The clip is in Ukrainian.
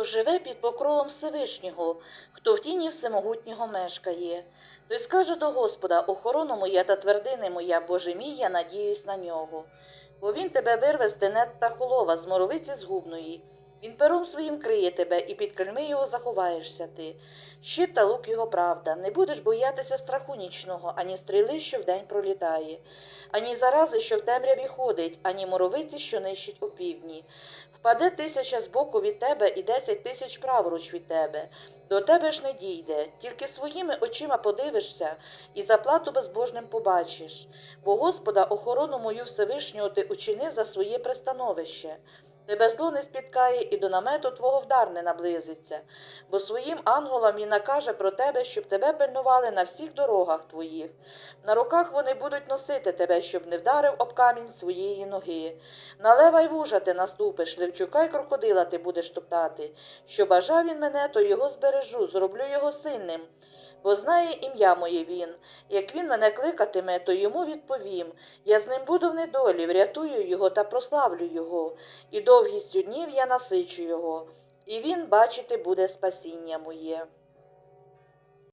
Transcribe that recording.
хто живе під покровом Всевишнього, хто в тіні всемогутнього мешкає. Той скаже до Господа, охорона моя та твердини моя, Боже мій, я надіюсь на нього. Бо він тебе вирве з тенет та холова, з моровиці згубної. Він пером своїм криє тебе, і під крильми його заховаєшся ти. Щит та лук його правда, не будеш боятися страху нічного, ані стріли, що вдень пролітає, ані зарази, що в темряві ходить, ані моровиці, що нищить опівдні. Впаде тисяча збоку від тебе і десять тисяч праворуч від тебе. До тебе ж не дійде, тільки своїми очима подивишся і заплату безбожним побачиш. Бо Господа охорону мою Всевишнього ти учинив за своє пристановище. Тебе зло не спіткає і до намету твого вдар не наблизиться, бо своїм анголам він накаже про тебе, щоб тебе пильнували на всіх дорогах твоїх. На руках вони будуть носити тебе, щоб не вдарив об камінь своєї ноги. На лева й вужа ти наступиш, левчука й крокодила ти будеш топтати. Що бажав він мене, то його збережу, зроблю його сильним. Бо знає ім'я моє він. Як він мене кликатиме, то йому відповім. Я з ним буду в недолі, врятую його та прославлю його, і довгістю днів я насичу його, і він бачити буде спасіння моє.